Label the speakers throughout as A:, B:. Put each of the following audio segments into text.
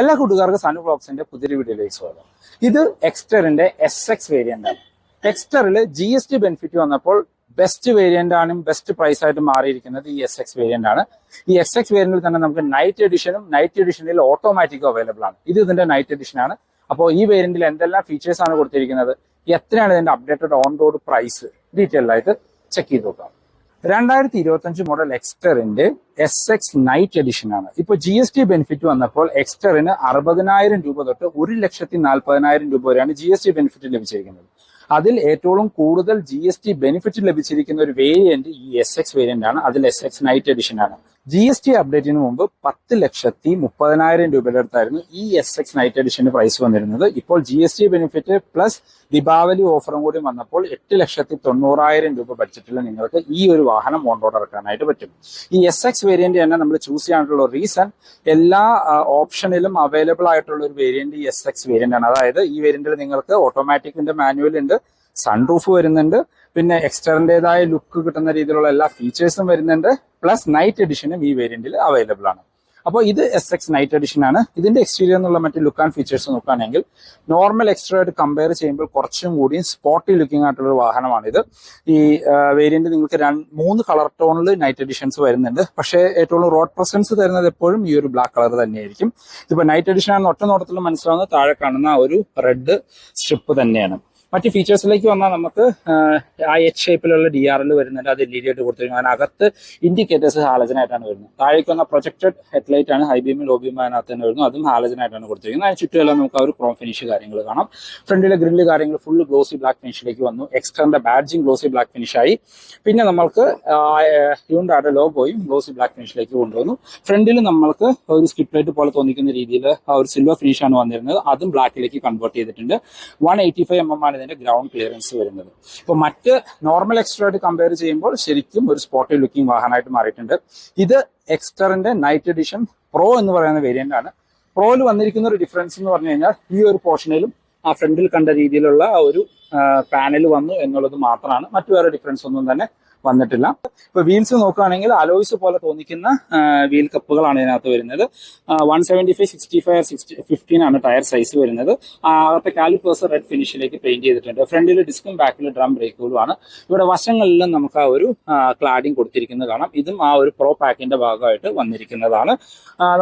A: എല്ലാ കൂട്ടുകാർക്കും സൺ ബ്ലോക്സിന്റെ പുതിയൊരു വീഡിയോയിലേക്ക് സ്വാഗതം. ഇത് എക്സ്റ്ററിന്റെ എസ് എക്സ് വേരിയന്റ് ആണ്. എക്സ്റ്ററിൽ ജി എസ് ടി ബെനിഫിറ്റ് വന്നപ്പോൾ ബെസ്റ്റ് വേരിയന്റ് ആണ് ബെസ്റ്റ് പ്രൈസ് ആയിട്ട് മാറിയിരിക്കുന്നത് ഈ എസ് എക്സ് വേരിയന്റ് ആണ്. ഈ എസ് എക്സ് വേരിയന്റിൽ തന്നെ നമുക്ക് നൈറ്റ് എഡിഷനും നൈറ്റ് എഡിഷനിൽ ഓട്ടോമാറ്റിക്കും അവൈലബിൾ ആണ്. ഇത് ഇതിന്റെ നൈറ്റ് എഡിഷൻ ആണ്. അപ്പോൾ ഈ വേരിയന്റിൽ എന്തെല്ലാം ഫീച്ചേഴ്സ് ആണ് കൊടുത്തിരിക്കുന്നത്? എത്രയാണ് ഇതിന്റെ updated on road price detail ആയിട്ട് ചെക്ക് ചെയ്ത് നോക്കാം. രണ്ടായിരത്തി ഇരുപത്തഞ്ച് മോഡൽ എക്സ്റ്ററിന്റെ എസ് എക്സ് നൈറ്റ് എഡിഷൻ ആണ്. ഇപ്പൊ ജി എസ് ടി ബെനിഫിറ്റ് വന്നപ്പോൾ എക്സ്റ്ററിന് അറുപതിനായിരം രൂപ തൊട്ട് ഒരു ലക്ഷത്തി നാൽപ്പതിനായിരം രൂപ വരെയാണ് ജി എസ് ടി ബെനിഫിറ്റ് ലഭിച്ചിരിക്കുന്നത്. അതിൽ ഏറ്റവും കൂടുതൽ ജി എസ് ടി ബെനിഫിറ്റ് ലഭിച്ചിരിക്കുന്ന ഒരു വേരിയന്റ് ഈ എസ് എക്സ് വേരിയന്റ് ആണ്. അതിൽ എസ് എക്സ് നൈറ്റ് എഡിഷൻ ആണ്. ജി എസ് ടി അപ്ഡേറ്റിന് മുമ്പ് പത്ത് ലക്ഷത്തി മുപ്പതിനായിരം രൂപയുടെ അടുത്തായിരുന്നു ഈ എസ് എക്സ് നൈറ്റ് എഡിഷന്റെ പ്രൈസ് വന്നിരുന്നത്. ഇപ്പോൾ G S T benefit plus Deepavali ഓഫറും കൂടി വന്നപ്പോൾ എട്ട് ലക്ഷത്തി തൊണ്ണൂറായിരം രൂപ ബഡ്ജറ്റിൽ നിങ്ങൾക്ക് ഈ ഒരു വാഹനം ഓൺ റോഡ് ഇറക്കാനായിട്ട് പറ്റും. ഈ എസ് എക്സ് വേരിയന്റ് തന്നെ നമ്മൾ ചൂസ് ചെയ്യാനുള്ള റീസൺ എല്ലാ ഓപ്ഷനിലും അവൈലബിൾ ആയിട്ടുള്ള ഒരു വേരിയന്റ് ഈ എസ് എക്സ് വേരിയന്റ് ആണ്. അതായത് ഈ വേരിയന്റിൽ നിങ്ങൾക്ക് ഓട്ടോമാറ്റിക്കിന്റെ മാനുവൽ ഉണ്ട്. സൺറൂഫ് വരുന്നുണ്ട്. പിന്നെ എക്സ്റ്ററിന്റെതായ ലുക്ക് കിട്ടുന്ന രീതിയിലുള്ള എല്ലാ ഫീച്ചേഴ്സും വരുന്നുണ്ട്. പ്ലസ് നൈറ്റ് എഡിഷനും ഈ വേരിയന്റിൽ അവൈലബിൾ ആണ്. അപ്പോൾ ഇത് എസ് എക്സ് നൈറ്റ് എഡിഷൻ ആണ്. ഇതിന്റെ എക്സ്റ്റീരിയർ എന്നുള്ള മറ്റ് ലുക്ക് ആൻഡ് ഫീച്ചേഴ്സ് നോക്കുകയാണെങ്കിൽ നോർമൽ എക്സ്ട്രാ ആയിട്ട് കമ്പയർ ചെയ്യുമ്പോൾ കുറച്ചും കൂടി സ്പോട്ടി ലുക്കിംഗ് ആയിട്ടുള്ള ഒരു വാഹനമാണ് ഇത് ഈ വേരിയന്റ് നിങ്ങൾക്ക് മൂന്ന് കളർ ടോണിൽ നൈറ്റ് എഡിഷൻസ് വരുന്നുണ്ട്. പക്ഷേ ഏറ്റവും റോഡ് പ്രസൻസ് തരുന്നത് എപ്പോഴും ഈ ഒരു ബ്ലാക്ക് കളർ തന്നെയായിരിക്കും. ഇപ്പൊ നൈറ്റ് എഡിഷൻ ആണ് ഒറ്റ നോട്ടത്തിൽ മനസ്സിലാവുന്ന താഴെ കാണുന്ന ഒരു റെഡ് സ്ട്രിപ്പ് തന്നെയാണ്. മറ്റ് ഫീച്ചേഴ്സിലേക്ക് വന്നാൽ നമുക്ക് ആ എച്ച് ഷേപ്പിലുള്ള ഡി ആർ എൽ വരുന്നുണ്ട്. അത് എൽ ഇ ഡി ആയിട്ട് കൊടുത്തിരിക്കും അതിനകത്ത് ഇൻഡിക്കേറ്റേഴ്സ് ഹാലജനായിട്ടാണ് വരുന്നത്. താഴേക്ക് വന്ന പ്രൊജക്റ്റഡ് ഹെഡ്ലൈറ്റ് ആണ് ഹൈ ബീമും ലോ ബീമും അതിനകത്ത് തന്നെ വരുന്നു. അതും ഹാലജനായിട്ടാണ് കൊടുത്തിരിക്കുന്നത്. അതിന് ചുറ്റുമെല്ലാം നമുക്ക് ആ ഒരു ക്രോം ഫിനിഷ് കാര്യങ്ങൾ കാണാം. ഫ്രണ്ടിലെ ഗ്രില്ല് കാര്യങ്ങൾ ഫുൾ ഗ്ലോസി ബ്ലാക്ക് ഫിനിഷിലേക്ക് വന്നു. എക്സ്റ്ററിന്റെ ബാഡ്ജിങ് ഗ്ലോസി ബ്ലാക്ക് ഫിനിഷായി പിന്നെ നമ്മൾക്ക് ഹ്യൂണ്ടായുടെ ലോഗോയും ഗ്ലോസി ബ്ലാക്ക് ഫിനിഷിലേക്ക് കൊണ്ടുവന്നു. ഫ്രണ്ടിൽ നമ്മൾക്ക് ഒരു സ്കിപ്പ് ലൈറ്റ് പോലെ തോന്നിക്കുന്ന രീതിയിൽ ആ ഒരു സിൽവർ ഫിനിഷാണ് വന്നിരുന്നത്. അതും ബ്ലാക്കിലേക്ക് കൺവേർട്ട് ചെയ്തിട്ടുണ്ട്. One eighty five M M ആണ് ഇതിന്റെ ഗ്രൗണ്ട് ക്ലിയറൻസ് വരുന്നത്. ഇപ്പോൾ മറ്റ് നോർമൽ എക്സ്ട്രായിട്ട് കമ്പയർ ചെയ്യുമ്പോൾ ശരിക്കും ഒരു സ്പോർട്ടി ലുക്കിംഗ് വാഹനമായിട്ട് മാറിയിട്ടുണ്ട്. ഇത് എക്സ്റ്ററിന്റെ നൈറ്റ് എഡിഷൻ പ്രോ എന്ന് പറയുന്ന വേരിയന്റ് ആണ്. പ്രോയിൽ വന്നിരിക്കുന്ന ഒരു ഡിഫറൻസ് എന്ന് പറഞ്ഞു കഴിഞ്ഞാൽ ഈ ഒരു പോർഷനിലും ആ ഫ്രണ്ടിൽ കണ്ട രീതിയിലുള്ള ഒരു പാനൽ വന്നു എന്നുള്ളത് മാത്രമാണ്. മറ്റു വേറെ ഡിഫറൻസ് ഒന്നും തന്നെ വന്നിട്ടില്ല. ഇപ്പൊ വീൽസ് നോക്കുകയാണെങ്കിൽ അലോയ്സ് പോലെ തോന്നിക്കുന്ന വീൽ കപ്പുകളാണ് ഇതിനകത്ത് വരുന്നത്. One seventy five sixty five sixty fifteen ആണ് ടയർ സൈസ് വരുന്നത്. അകത്തെ കാലിപ്പേഴ്സ് റെഡ് ഫിനിഷിലേക്ക് പെയിന്റ് ചെയ്തിട്ടുണ്ട്. ഫ്രണ്ടിൽ ഡിസ്കും ബാക്കിൽ ഡ്രം ബ്രേക്കുകളും ആണ്. ഇവിടെ വശങ്ങളിലും നമുക്ക് ആ ഒരു ക്ലാഡിങ് കൊടുത്തിരിക്കുന്നത് കാണാം. ഇതും ആ ഒരു പ്രോ പാക്കിന്റെ ഭാഗമായിട്ട് വന്നിരിക്കുന്നതാണ്.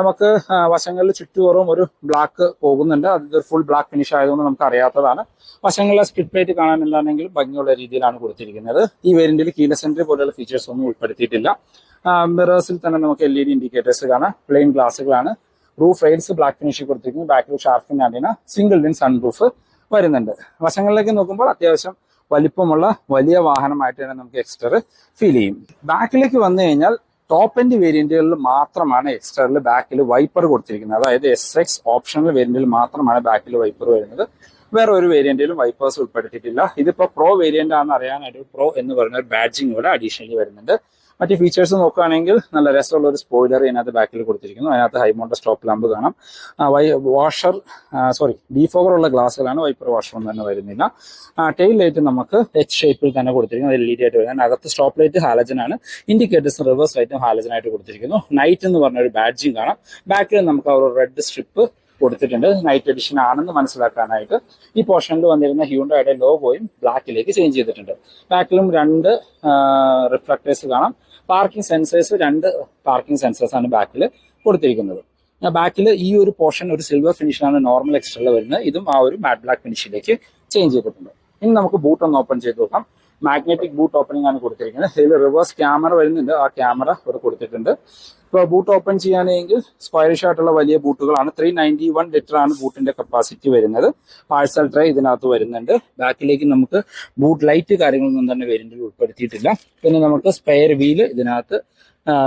A: നമുക്ക് വശങ്ങളിൽ ചുറ്റുപുറവും ഒരു ബ്ലാക്ക് പോകുന്നുണ്ട്. അത് ഫുൾ ബ്ലാക്ക് ഫിനിഷ് ആയതുകൊണ്ട് നമുക്ക് അറിയാത്തതാണ്. വശങ്ങളിലെ സ്കിഡ് പ്ലേറ്റ് കാണാൻ എന്താണെങ്കിൽ ഭംഗിയുള്ള രീതിയിലാണ് കൊടുത്തിരിക്കുന്നത്. ഈ വേരിയന്റിൽ കീലസ് എൻട്രി പോലെയുള്ള ഫീച്ചേഴ്സ് ഒന്നും ഉൾപ്പെടുത്തിയിട്ടില്ല. മിറേഴ്സിൽ തന്നെ നമുക്ക് എൽ ഇ ഡി ഇൻഡിക്കേറ്റേഴ്സ് കാണാം. പ്ലെയിൻ ഗ്ലാസുകളാണ് റൂഫ് റെയിൽസ് ബ്ലാക്ക് ഫിനിഷ് കൊടുത്തിരിക്കുന്നു. ബാക്കിൽ shark fin antenna single DIN sunroof വരുന്നുണ്ട്. വശങ്ങളിലേക്ക് നോക്കുമ്പോൾ അത്യാവശ്യം വലിപ്പമുള്ള വലിയ വാഹനമായിട്ട് തന്നെ നമുക്ക് എക്സ്റ്റർ ഫീൽ ചെയ്യും. ബാക്കിലേക്ക് വന്നു കഴിഞ്ഞാൽ ടോപ്പ് എൻഡ് വേരിയന്റുകളിൽ മാത്രമാണ് എക്സ്റ്ററിൽ ബാക്കിൽ വൈപ്പർ കൊടുത്തിരിക്കുന്നത്. അതായത് എസ് എക്സ് ഓപ്ഷണൽ വേരിയന്റിൽ മാത്രമാണ് ബാക്കിൽ വൈപ്പർ വരുന്നത്. വേറെ ഒരു വേരിയന്റിലും വൈപ്പേഴ്സ് ഉൾപ്പെടുത്തിയിട്ടില്ല. ഇതിപ്പോ പ്രോ വേരിയന്റ് ആണെന്ന് അറിയാനായിട്ട് പ്രോ എന്ന് പറയുന്ന ഒരു ബാഡ്ജിങ് കൂടെ അഡീഷണലി വരുന്നുണ്ട്. മറ്റ് ഫീച്ചേഴ്സ് നോക്കുകയാണെങ്കിൽ നല്ല രസമുള്ള ഒരു സ്പോയിലർ ഇതിനകത്ത് ബാക്കിൽ കൊടുത്തിരിക്കുന്നു. അതിനകത്ത് ഹൈമോണ്ട സ്റ്റോപ്പ് ലാമ്പ് കാണാം. വൈ വാഷർ സോറി ഡീഫോഗർ ഉള്ള ഗ്ലാസ്സുകളാണ് വൈപ്പർ വാഷർ ഒന്നും തന്നെ വരുന്നില്ല. ടെയിൽ ലൈറ്റ് നമുക്ക് എച്ച് ഷേപ്പിൽ തന്നെ കൊടുത്തിരിക്കുന്നു. അത് എൽ ഇ ഡി ആയിട്ട് വരുന്നത് അകത്ത് സ്റ്റോപ്പ് ലൈറ്റ് ഹാലജൻ ആണ്. ഇൻഡിക്കേറ്റേഴ്സ് റിവേഴ്സ് ലൈറ്റും ഹാലജൻ ആയിട്ട് കൊടുത്തിരിക്കുന്നു. നൈറ്റ് എന്ന് പറഞ്ഞ ഒരു ബാഡ്ജിങ് കാണാം ബാക്കിൽ നമുക്ക് ഒരു റെഡ് സ്ട്രിപ്പ് കൊടുത്തിട്ടുണ്ട്. നൈറ്റ് എഡിഷൻ ആണെന്ന് മനസ്സിലാക്കാനായിട്ട് ഈ പോർഷനിൽ വന്നിരുന്ന ഹ്യൂണ്ടയുടെ ലോഗോയും ബ്ലാക്കിലേക്ക് ചേഞ്ച് ചെയ്തിട്ടുണ്ട്. ബാക്കിലും രണ്ട് റിഫ്ലക്ടേഴ്സ് കാണാം. പാർക്കിംഗ് സെൻസേഴ്സ് രണ്ട് പാർക്കിംഗ് സെൻസേഴ്സ് ആണ് ബാക്കിൽ കൊടുത്തിരിക്കുന്നത്. ബാക്കിൽ ഈ ഒരു പോർഷൻ ഒരു സിൽവർ ഫിനിഷിലാണ് നോർമൽ എക്സ്ട്രയിൽ വരുന്നത്. ഇതും ആ ഒരു മാറ്റ് ബ്ലാക്ക് ഫിനിഷിലേക്ക് ചേഞ്ച് ചെയ്തിട്ടുണ്ട്. ഇനി നമുക്ക് ബൂട്ട് ഒന്ന് ഓപ്പൺ ചെയ്ത് നോക്കാം. മാഗ്നറ്റിക് ബൂട്ട് ഓപ്പണിംഗ് ആണ് കൊടുത്തിരിക്കുന്നത്. ഇതിൽ റിവേഴ്സ് ക്യാമറ വരുന്നുണ്ട്. ആ ക്യാമറ ഇവിടെ കൊടുത്തിട്ടുണ്ട്. ഇപ്പോൾ ബൂട്ട് ഓപ്പൺ ചെയ്യാനെങ്കിൽ സ്ക്വയറിഷ് ആയിട്ടുള്ള വലിയ ബൂട്ടുകളാണ്. ത്രീ നയന്റി വൺ ലിറ്റർ ആണ് ബൂട്ടിന്റെ കപ്പാസിറ്റി വരുന്നത്. പാഴ്സൽ ട്രേ ഇതിനകത്ത് വരുന്നുണ്ട്. ബാക്കിലേക്ക് നമുക്ക് ബൂട്ട് ലൈറ്റ് കാര്യങ്ങളൊന്നും തന്നെ വേരിയന്റിൽ ഉൾപ്പെടുത്തിയിട്ടില്ല. പിന്നെ നമുക്ക് സ്പെയർ വീൽ ഇതിനകത്ത്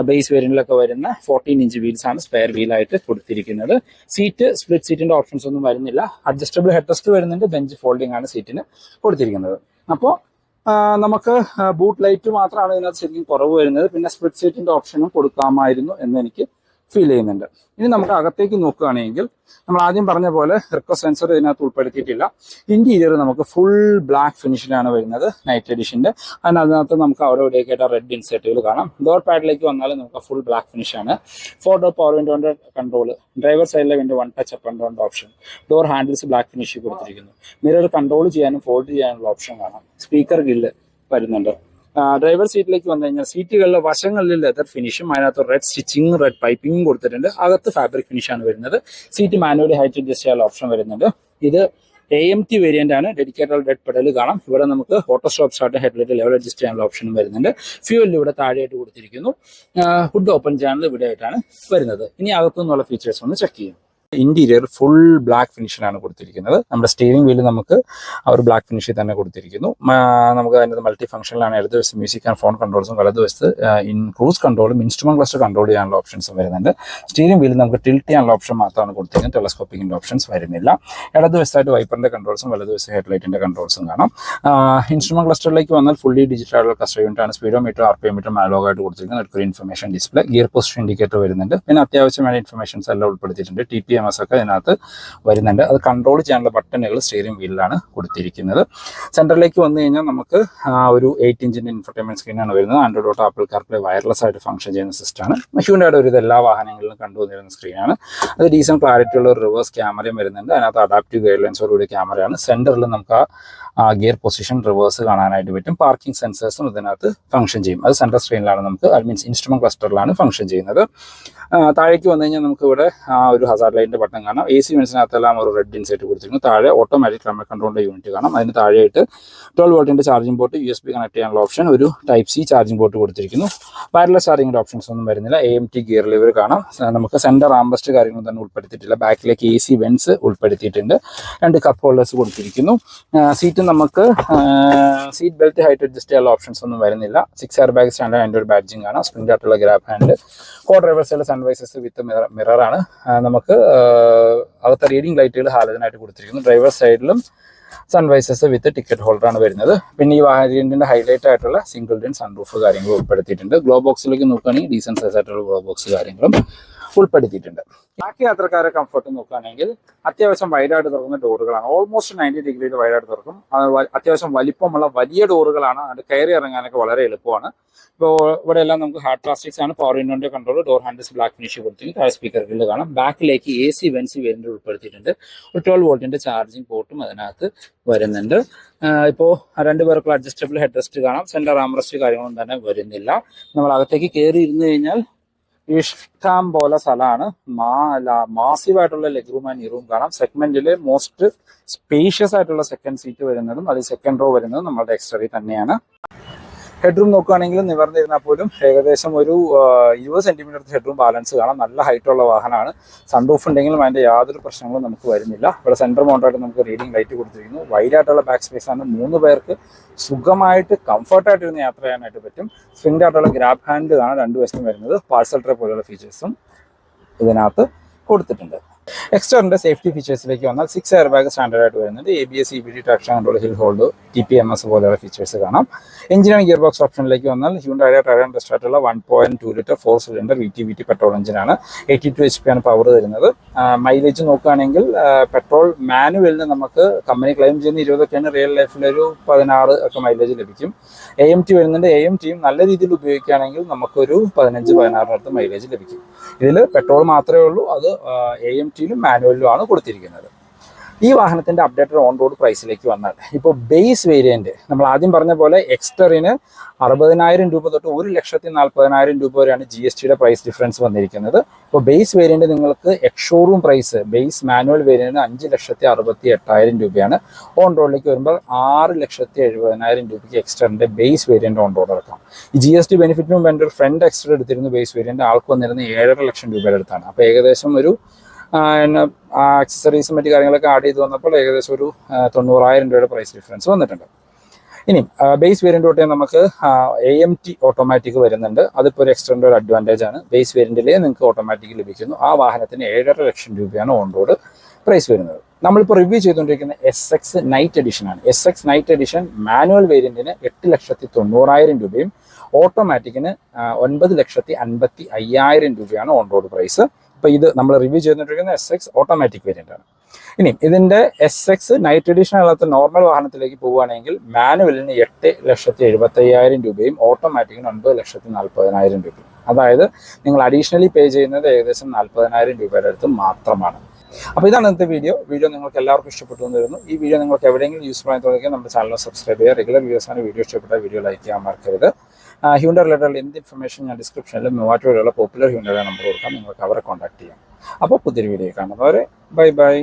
A: ബേസ് വേരിയന്റിലൊക്കെ വരുന്ന ഫോർട്ടീൻ ഇഞ്ച് വീൽസ് ആണ് സ്പെയർ വീലായിട്ട് കൊടുത്തിരിക്കുന്നത്. സീറ്റ് സ്പ്ലിറ്റ് സീറ്റിന്റെ ഓപ്ഷൻസ് ഒന്നും വരുന്നില്ല. അഡ്ജസ്റ്റബിൾ ഹെഡ് റെസ്റ്റ് വരുന്നുണ്ട്. ബെഞ്ച് ഫോൾഡിംഗ് ആണ് സീറ്റിന് കൊടുത്തിരിക്കുന്നത്. അപ്പോൾ നമുക്ക് ബൂട്ട് ലൈറ്റ് മാത്രമാണ് ഇതിനകത്ത് ശരിക്കും കുറവ് വരുന്നത്. പിന്നെ സ്പ്ലിറ്റ് സീറ്റിന്റെ ഓപ്ഷനും കൊടുക്കാമായിരുന്നു എന്ന് എനിക്ക് ഫീൽ ചെയ്യുന്നുണ്ട്. ഇനി നമുക്ക് അകത്തേക്ക് നോക്കുകയാണെങ്കിൽ നമ്മൾ ആദ്യം പറഞ്ഞ പോലെ റിക്കോ സെൻസർ ഇതിനകത്ത് ഉൾപ്പെടുത്തിയിട്ടില്ല. ഇന്റീരിയർ നമുക്ക് ഫുൾ ബ്ലാക്ക് ഫിനിഷിലാണ് വരുന്നത് നൈറ്റ് എഡിഷന്റെ അതിനകത്ത് നമുക്ക് അവിടെ ഇവിടെയൊക്കെ ആയിട്ട് റെഡ് ഇൻസെർട്ടുകൾ കാണാം. ഡോർ പാഡിലേക്ക് വന്നാൽ നമുക്ക് ഫുൾ ബ്ലാക്ക് ഫിനിഷ് ആണ്. ഫോർ ഡോർ പവർ വിൻഡോന്റെ കൺട്രോൾ ഡ്രൈവർ സൈഡിലെ window one touch up down option door handles black finish കൊടുത്തിരിക്കുന്നു. മിറർ കൺട്രോൾ ചെയ്യാനും ഫോൾഡ് ചെയ്യാനുള്ള ഓപ്ഷൻ കാണാം. സ്പീക്കർ ഗില്ല് വരുന്നുണ്ട്. ഡ്രൈവർ സീറ്റിലേക്ക് വന്നു കഴിഞ്ഞാൽ സീറ്റുകളിലെ വശങ്ങളിൽ ലെതർ ഫിനിഷും അതിനകത്ത് റെഡ് സ്റ്റിച്ചിങ്ങും റെഡ് പൈപ്പിങ്ങും കൊടുത്തിട്ടുണ്ട്. അകത്ത് ഫാബ്രിക് ഫിനിഷാണ് വരുന്നത്. സീറ്റ് മാനുവലി ഹൈറ്റ് അഡ്ജസ്റ്റ് ചെയ്യാൻ ഓപ്ഷൻ വരുന്നുണ്ട്. ഇത് എ എം ടി വേരിയന്റ് ആണ്. ഡെഡിക്കേറ്റഡ് റെഡ് പെഡൽ കാണാം. ഇവിടെ നമുക്ക് auto stop start headlight level adjust ചെയ്യാനുള്ള ഓപ്ഷനും വരുന്നുണ്ട്. ഫ്യൂവൽ ഇവിടെ താഴെയായിട്ട് കൊടുത്തിരിക്കുന്നു. ഹുഡ് ഓപ്പൺ ചാനൽ ഇവിടെ ആയിട്ടാണ് വരുന്നത്. ഇനി അകത്തുനിന്നുള്ള ഫീച്ചേഴ്സ് ഒന്ന് ചെക്ക് ചെയ്യാം ഇന്റീരിയർ ഫുൾ ബ്ലാക്ക് ഫിനിഷിലാണ് കൊടുത്തിരിക്കുന്നത്. നമ്മുടെ സ്റ്റിയറിംഗ് വീൽ നമുക്ക് ആ ഒരു ബ്ലാക്ക് ഫിനിഷിൽ തന്നെ കൊടുത്തിരിക്കുന്നു. നമുക്ക് അതിന്റെ മൾട്ടി ഫംഗ്ഷനിലാണ് ഇടത് വശത്ത് മ്യൂസിക് ആൻഡ് ഫോൺ കൺട്രോൾസും വലതുവശത്ത് ഇൻ ക്രൂസ് കൺട്രോളും ഇൻസ്ട്രുമെന്റ് ക്ലസ്റ്റർ കൺട്രോൾ ചെയ്യാനുള്ള ഓപ്ഷൻസും വരുന്നുണ്ട്. സ്റ്റിയറിംഗ് വീൽ നമുക്ക് ടിൽറ്റ് ചെയ്യാനുള്ള ഓപ്ഷൻ മാത്രമാണ് കൊടുത്തിരിക്കുന്നത്. ടെലസ്കോപ്പിക്കിന്റെ ഓപ്ഷൻസ് വരുന്നില്ല. ഇടതുവശത്തായിട്ട് വൈപ്പറിന്റെ കൺട്രോൾസും വലതുവശത്ത് ഹെഡ്ലൈറ്റിന്റെ കൺട്രോൾസും കാണാം. ഇൻസ്ട്രുമെന്റ് ക്ലസ്റ്ററിലേക്ക് വന്നാൽ ഫുള്ളി ഡിജിറ്റൽ ആയിട്ടുള്ള ക്ലസ്റ്റർ യൂണിറ്റ് ആണ്. സ്പീഡോമീറ്റർ ആർ പി മീറ്റർ ആയിട്ട് കൊടുത്തിരിക്കുന്നത്. ഒരു information display gear position indicator വരുന്നുണ്ട്. പിന്നെ അത്യാവശ്യമായ ഇൻഫർമേഷൻസ് എല്ലാം ഉൾപ്പെടുത്തിയിട്ടുണ്ട്. ടി പി എസ് ഒക്കെ ഇതിനകത്ത് വരുന്നുണ്ട്. അത് കൺട്രോൾ ചെയ്യാനുള്ള ബട്ടണുകൾ സ്റ്റിയറിംഗ് വീലിലാണ് കൊടുത്തിരിക്കുന്നത്. സെന്ററിലേക്ക് വന്നു കഴിഞ്ഞാൽ നമുക്ക് ഒരു എയ്റ്റ് ഇഞ്ചിന്റെ ഇൻഫർടൈൻമെന്റ് സ്ക്രീനാണ് വരുന്നത്. Android auto Apple CarPlay wireless ആയിട്ട് ഫംഗ്ഷൻ ചെയ്യുന്ന സിസ്റ്റമാണ് ഹ്യൂണ്ടയുടെ ഒരു എല്ലാ വാഹനങ്ങളിലും കണ്ടുവന്നിരുന്ന സ്ക്രീനാണ് അത് ഡീസന്റ് ക്ലാരിറ്റി ഉള്ള ഒരു റിവേഴ്സ് ക്യാമറയും വരുന്നുണ്ട്. അതിനകത്ത് അഡാപ്റ്റീവ് ഗൈഡ് ലൈൻസോടുകൂടി ക്യാമറയാണ് സെന്ററിൽ നമുക്ക് ആ ഗിയർ പൊസിഷൻ റിവേഴ്സ് കാണാനായിട്ട് പറ്റും. പാർക്കിംഗ് സെൻസേഴ്സും ഇതിനകത്ത് ഫംഗ്ഷൻ ചെയ്യും. അത് സെൻട്രൽ സ്ക്രീനിലാണ് നമുക്ക് അത് മീൻസ് ഇൻസ്ട്രുമെന്റ് ക്ലസ്റ്ററിലാണ് ഫംഗ്ഷൻ ചെയ്യുന്നത്. താഴേക്ക് വന്നു കഴിഞ്ഞാൽ നമുക്ക് ഇവിടെ ഒരു ഹസാർഡ് ലൈറ്റിന്റെ ബട്ടൺ കാണാം. എ സി വെൻസിനകത്തെല്ലാം ഒരു റെഡ് ഇൻസൈറ്റ് കൊടുത്തിരിക്കുന്നു. താഴെ ഓട്ടോമാറ്റിക് ക്ലൈമറ്റ് കൺട്രോളിന്റെ യൂണിറ്റ് കാണാം. അതിന് താഴെയായിട്ട് twelve വോൾട്ടിന്റെ charging port U S B connect ചെയ്യാനുള്ള ഓപ്ഷൻ ഒരു ടൈപ്പ് സി ചാർജിംഗ് പോർട്ട് കൊടുത്തിരിക്കുന്നു. വയർലെസ് ചാർജിങ്ങിന്റെ ഓപ്ഷൻസ് ഒന്നും വരുന്നില്ല. A M T gear lever കാണാം. നമുക്ക് സെന്റർ ആംബസ്റ്റ് കാര്യങ്ങളും തന്നെ ഉൾപ്പെടുത്തിയിട്ടില്ല. ബാക്കിലേക്ക് എ സി വെൻസ് ഉൾപ്പെടുത്തിയിട്ടുണ്ട്. രണ്ട് കപ്പ് ഹോൾഡേഴ്സ് കൊടുത്തിരിക്കുന്നു. സീറ്റ് നമുക്ക് സീറ്റ് ബെൽറ്റ് ഹൈറ്റ് അഡ്ജസ്റ്റ് ചെയ്യാനുള്ള ഓപ്ഷൻസ് ഒന്നും വരുന്നില്ല. സിക്സ് എയർ ബാഗ് സ്റ്റാൻഡേർഡ് അതിന്റെ ഒരു ബാഡ്ജിങ് കാണാം. സ്പ്രിന്റ് ആയിട്ടുള്ള ഗ്രാബ് ഹാൻഡ് കോ ഡ്രൈവേഴ്സിലെ സൺവൈസസ് വിത്ത് മിറർ മിററാണ് നമുക്ക് അകത്തെ റീഡിംഗ് ലൈറ്റുകൾ ഹാലജനായിട്ട് കൊടുത്തിരിക്കുന്നു. ഡ്രൈവർ സൈഡിലും സൺവൈസസ് വിത്ത് ടിക്കറ്റ് ഹോൾഡർ ആണ് വരുന്നത്. പിന്നെ ഈ വാഹനത്തിന്റെ ഹൈലൈറ്റ് ആയിട്ടുള്ള സിംഗിൾ ഡിൻ സൺറൂഫ് കാര്യങ്ങളും ഉൾപ്പെടുത്തിയിട്ടുണ്ട്. ഗ്ലോ ബോക്സിലേക്ക് നോക്കുകയാണെങ്കിൽ ഡീസന്റ് സൈസ് ആയിട്ടുള്ള ഗ്ലോ ബോക്സ് കാര്യങ്ങളും ഉൾപ്പെടുത്തിയിട്ടുണ്ട്. ബാക്കി യാത്രക്കാരെ കംഫർട്ട് നോക്കുകയാണെങ്കിൽ അത്യാവശ്യം വൈഡായിട്ട് തുറക്കുന്ന ഡോറുകളാണ് ഓൾമോസ്റ്റ് നയന്റി ഡിഗ്രിയിൽ വൈഡായിട്ട് തുറക്കും. അത്യാവശ്യം വലിപ്പമുള്ള വലിയ ഡോറുകളാണ് അത് കയറി ഇറങ്ങാനൊക്കെ വളരെ എളുപ്പമാണ്. ഇപ്പോൾ ഇവിടെ എല്ലാം നമുക്ക് ഹാർഡ് പ്ലാസ്റ്റിക്സ് ആണ്. Power വിൻഡോന്റെ control door handles black finish കൊടുത്തിട്ട് താഴെ സ്പീക്കർ ഗ്രില്ല് കാണാം. ബാക്കിലേക്ക് എ സി വെൻസി വേരിയന്റ് ഉൾപ്പെടുത്തിയിട്ടുണ്ട്. ഒരു ട്വൽവ് വോൾട്ടിന്റെ ചാർജിങ് പോർട്ടും അതിനകത്ത് വരുന്നുണ്ട്. ഇപ്പോൾ രണ്ട് പേർക്കുള്ള അഡ്ജസ്റ്റബിൾ ഹെഡ് റെസ്റ്റ് കാണാം. സെന്റർ ആംറസ്റ്റ് കാര്യങ്ങളൊന്നും തന്നെ വരുന്നില്ല. നമ്മൾ അകത്തേക്ക് കയറി ഇരുന്ന് കഴിഞ്ഞാൽ ഇഷ്ടം പോലെ സ്ഥലമാണ്. മാസീവ് ആയിട്ടുള്ള ലെഗ് റൂം ആൻഡ് ഈ റൂം കാണാം സെഗ്മെന്റിലെ മോസ്റ്റ് സ്പേഷ്യസ് ആയിട്ടുള്ള സെക്കൻഡ് സീറ്റ് വരുന്നതും അത് സെക്കൻഡ് റോ വരുന്നതും നമ്മളുടെ എക്സ്റ്ററി തന്നെയാണ്. ഹെഡ്റൂം നോക്കുകയാണെങ്കിൽ നിവർന്നിരുന്നാൽ പോലും ഏകദേശം ഒരു ഇരുപത് ഇരുപത് സെന്റിമീറ്റർ ഹെഡ്റൂം ബാലൻസ് കാണാം. നല്ല ഹൈറ്റുള്ള വാഹനമാണ്. സൺറൂഫ് ഉണ്ടെങ്കിലും അതിന്റെ യാതൊരു പ്രശ്നങ്ങളും നമുക്ക് വരുന്നില്ല. ഇവിടെ സെന്റർ മൗണ്ടായിട്ട് നമുക്ക് റീഡിംഗ് ലൈറ്റ് കൊടുത്തിരിക്കുന്നു. വൈഡായിട്ടുള്ള ബാക്ക് സ്പേസ് ആണ്. മൂന്ന് പേർക്ക് സുഖമായിട്ട് കംഫർട്ടായിട്ട് ഇരുന്ന് യാത്ര ചെയ്യാനായിട്ട് പറ്റും. സ്പ്രിംഗ് ആയിട്ടുള്ള ഗ്രാബ് ഹാൻഡ് കാണാം. രണ്ട് വശത്തും വരുന്നത്. പാഴ്സൽ ട്രേ പോലെയുള്ള ഫീച്ചേഴ്സും ഇതിനകത്ത് കൊടുത്തിട്ടുണ്ട്. എക്സ്റ്ററിന്റെ സേഫ്റ്റി ഫീച്ചേഴ്സിലേക്ക് വന്നാൽ സിക്സ് എയർ ബാഗ് സ്റ്റാൻഡേർഡ് ആയിട്ട് വരുന്നുണ്ട് A B S E B D traction control hill hold T P M S പോലെയുള്ള ഫീച്ചേഴ്സ് കാണാം. എഞ്ചിനും ഗിയർ ബോക്സ് ഓപ്ഷനിലേക്ക് വന്നാൽ ഹ്യൂണ്ടായ ടയർ ആയിട്ടുള്ള one point two litre four cylinder V T V T petrol എഞ്ചിനാണ് എയ്റ്റി ടു എച്ച് പി ആണ് power തരുന്നത്. മൈലേജ് നോക്കുകയാണെങ്കിൽ പെട്രോൾ മാനുവലിന് നമുക്ക് കമ്പനി ക്ലെയിം ചെയ്യുന്ന ഇരുപതൊക്കെയാണ് റിയൽ ലൈഫിൽ ഒരു പതിനാറ് ഒക്കെ മൈലേജ് ലഭിക്കും. എ എം ടി വരുന്നുണ്ട്. എ എം ടിയും നല്ല രീതിയിൽ ഉപയോഗിക്കുകയാണെങ്കിൽ നമുക്കൊരു പതിനഞ്ച് പതിനാറിനടുത്ത് മൈലേജ് ലഭിക്കും. ഇതിൽ പെട്രോൾ മാത്രമേ ഉള്ളൂ. അത് എ എം ടിയിലും മാനുവലിലും ആണ് കൊടുത്തിരിക്കുന്നത്. ഈ വാഹനത്തിന്റെ അപ്ഡേറ്റഡ് ഓൺ റോഡ് പ്രൈസിലേക്ക് വന്നാൽ ഇപ്പോൾ ബേസ് വേരിയന്റ് നമ്മൾ ആദ്യം പറഞ്ഞ പോലെ എക്സ്റ്ററിന് അറുപതിനായിരം രൂപ തൊട്ട് ഒരു ലക്ഷത്തി നാൽപ്പതിനായിരം രൂപ വരെയാണ് ജി എസ് ടിയുടെ പ്രൈസ് ഡിഫറൻസ് വന്നിരിക്കുന്നത്. ഇപ്പോൾ ബേസ് വേരിയന്റ് നിങ്ങൾക്ക് ex showroom price base manual വേരിയന്റിന് അഞ്ച് ലക്ഷത്തി അറുപത്തി എട്ടായിരം രൂപയാണ്. ഓൺ റോഡിലേക്ക് വരുമ്പോൾ ആറ് ലക്ഷത്തി എഴുപതിനായിരം രൂപയ്ക്ക് എക്സ്റ്ററിന്റെ ബേസ് വേരിയന്റ് ഓൺ റോഡ് ഇറക്കാം ഈ ജി എസ് ടി ബെനിഫിറ്റിന് മുമ്പ് എന്റെ ഒരു ഫ്രണ്ട് എക്സ്റ്റർ എടുത്തിരുന്നു ബേസ് വേരിയന്റ് ആൾക്ക് വന്നിരുന്ന ഏഴര ലക്ഷം രൂപയുടെ അടുത്താണ്. അപ്പോൾ ഏകദേശം ഒരു ആക്സസറീസും മറ്റു കാര്യങ്ങളൊക്കെ ആഡ് ചെയ്ത് വന്നപ്പോൾ ഏകദേശം ഒരു തൊണ്ണൂറായിരം രൂപയുടെ പ്രൈസ് ഡിഫറൻസ് വന്നിട്ടുണ്ട്. ഇനി ബേസ് വേരിയന്റ് തൊട്ടേ നമുക്ക് എ എം ടി ഓട്ടോമാറ്റിക് വരുന്നുണ്ട്. അതിപ്പോൾ ഒരു എക്സ്റ്ററിന്റെ ഒരു അഡ്വാന്റേജ് ആണ്. ബേസ് വേരിയന്റിലേ നിങ്ങൾക്ക് ഓട്ടോമാറ്റിക് ലഭിക്കുന്നു. ആ വാഹനത്തിന് ഏഴര ലക്ഷം രൂപയാണ് ഓൺ റോഡ് പ്രൈസ് വരുന്നത്. നമ്മളിപ്പോൾ റിവ്യൂ ചെയ്തുകൊണ്ടിരിക്കുന്ന എസ് എക്സ് നൈറ്റ് എഡിഷൻ ആണ്. S X night edition manual വേരിയന്റിന് എട്ട് ലക്ഷത്തി തൊണ്ണൂറായിരം രൂപയും ഓട്ടോമാറ്റിക്കിന് ഒൻപത് ലക്ഷത്തി അൻപത്തി അയ്യായിരം രൂപയാണ് ഓൺ റോഡ് പ്രൈസ് ഇപ്പോൾ ഇത് നമ്മൾ റിവ്യൂ ചെയ്തിട്ടിരിക്കുന്ന എസ് എക്സ് ഓട്ടോമാറ്റിക് വേരിയന്റ് ആണ്. ഇനി ഇതിന്റെ എസ് എക്സ് നൈറ്റ് എഡിഷൻ അല്ലാത്ത നോർമൽ വാഹനത്തിലേക്ക് പോവുകയാണെങ്കിൽ മാനുവലിന് എട്ട് ലക്ഷത്തി എഴുപത്തി അയ്യായിരം രൂപയും ഓട്ടോമാറ്റിക്കിന് ഒൻപത് ലക്ഷത്തി നാൽപ്പതിനായിരം രൂപയും. അതായത് നിങ്ങൾ അഡീഷണലി പേ ചെയ്യുന്നത് ഏകദേശം നാൽപ്പതിനായിരം രൂപയുടെ അടുത്ത് മാത്രമാണ്. അപ്പോൾ ഇതാണ് ഇന്നത്തെ വീഡിയോ വീഡിയോ നിങ്ങൾക്ക് എല്ലാവർക്കും ഇഷ്ടപ്പെട്ടു എന്ന് ഈ വീഡിയോ നിങ്ങൾക്ക് എവിടെയെങ്കിലും യൂസ്ഫുൾ ആയി തുടങ്ങിയാൽ നമ്മുടെ ചാനൽ സബ്സ്ക്രൈബ് ചെയ്യുക. റെഗുലർ വ്യൂസാണ് വീഡിയോ ഇഷ്ടപ്പെട്ട വീഡിയോ ലൈക്ക് ചെയ്യാൻ മറക്കരുത്. ഹ്യൂണ്ടർ റിലേറ്റഡ് എന്ത് ഇൻഫർമേഷൻ ഞാൻ ഡിസ്ക്രിപ്ഷനിൽ മൂവാറ്റുപുഴയുള്ള പോപ്പുലർ ഹ്യൂണ്ടറുടെ നമ്പർ കൊടുക്കാം. നിങ്ങൾക്ക് അവരെ കോൺടാക്ട് ചെയ്യാം. അപ്പോൾ പുതിയൊരു വീഡിയോ കാണുന്നവരെ ബൈ ബൈ